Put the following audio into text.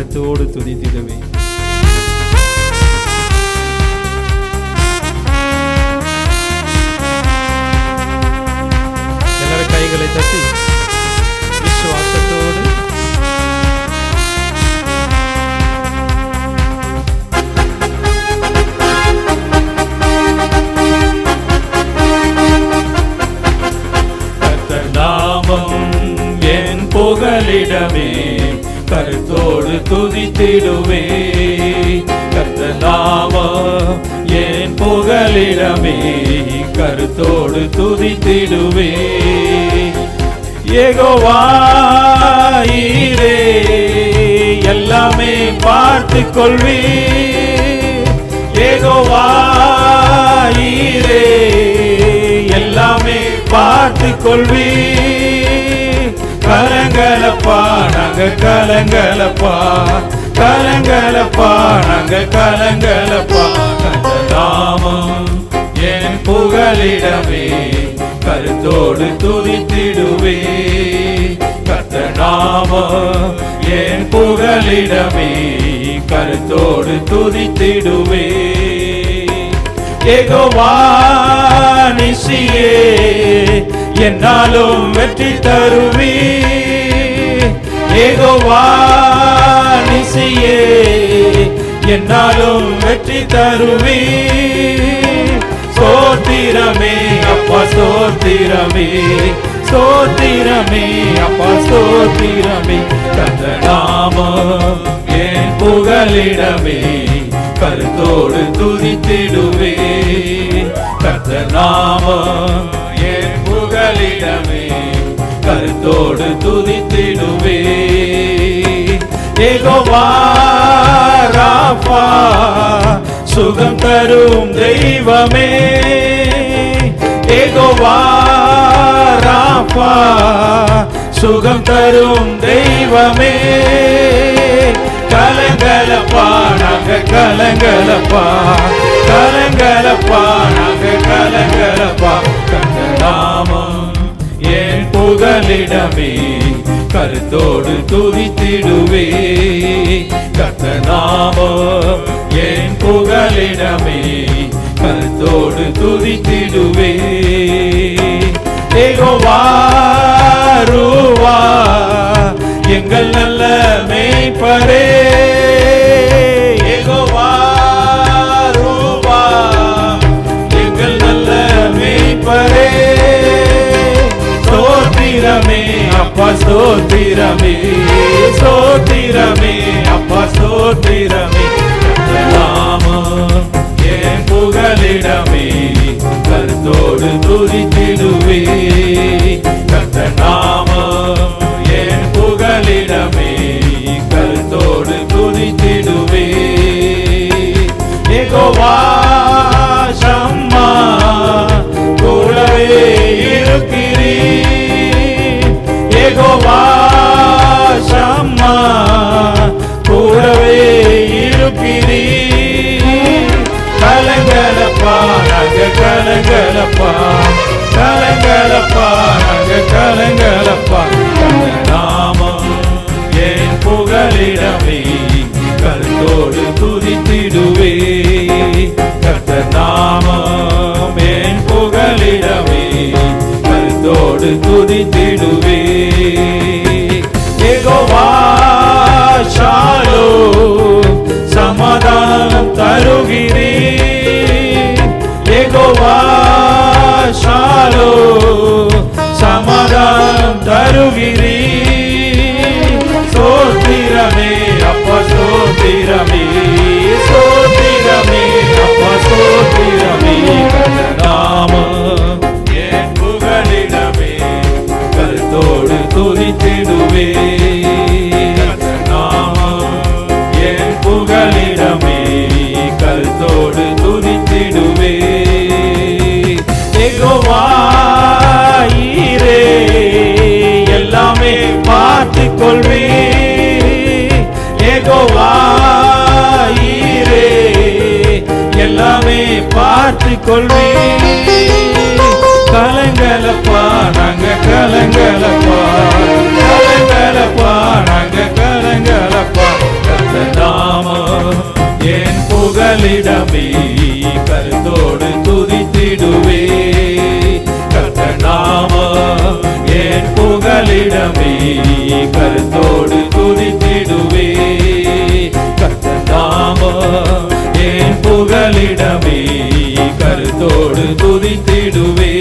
கருத்தோடு துதித்திடுவே எல்லாரும் கைகளை துதித்திடுவே கத்த நாமம் என் புகலிடமே கருத்தோடு துதித்திடுவே ஏகோவாயிரே எல்லாமே பார்த்து கொள்வே ஏகோவாயிரே எல்லாமே பார்த்து கொள்வே கலங்கலப்பா நாங்க கலங்கலப்பா கலங்கலப்பா நாங்க கலங்கலப்பா கந்த நாமம். என் புகலிடமே கருத்தோடு துதித்திடுவே. கத்த நாமம் என் புகலிடமே கருத்தோடு துதித்திடுவே. ஏகோவானிசியே என்னாலும் வெற்றி தருவே ஏகோவா ஏகோவானிசியே என்னாலும் வெற்றி தருவே சோத்திரமே அப்பா சோத்திரமே. சோத்திரமே அப்பா சோத்திரமே. கந்த நாமம் என் புகலிடமே கருத்தோடு துதித்திடுவே கத்த நாமம் என் புகலிடமே கருத்தோடு துதித்திடுவே ஏகோவா சுகம் தரும் தெய்வமே. ஏகோவா சுகம் தரும் தெய்வமே. கலங்கலப்பா நாங்க கலங்கலப்பா. கலங்கலப்பா நாங்க கலங்கலப்பா. கண்ட நாமம் என் புகலிடமே கருத்தோடு துதித்திடுவே. கத்த நாமம் என் புகழிடமே கருத்தோடு துதித்திடுவே. ஏகோவாருவா எங்கள் நல்ல மேய்ப்பரே. ஸ்தோத்திரமே ஸ்தோத்திரமே அப்பா ஸ்தோத்திரமே நாமம் என் புகலிடமே கருத்தோடு துரித்திடுவே கத்த புகலிடமே கருத்தோடு துதித்திடுவே எகோவாயிரே எல்லாமே பார்த்து கொள்வே எகோவாயிரே எல்லாமே பார்த்து கொள்வே கலங்கலப்பா நாங்க கலங்கலப்பா சொல்லி கருத்தோடு துதித்திடுவே. கத்த நாம என் புகலிடமே கருத்தோடு துதித்திடுவே. கத்த நாம என் புகலிடமே கருத்தோடு துதித்திடுவே.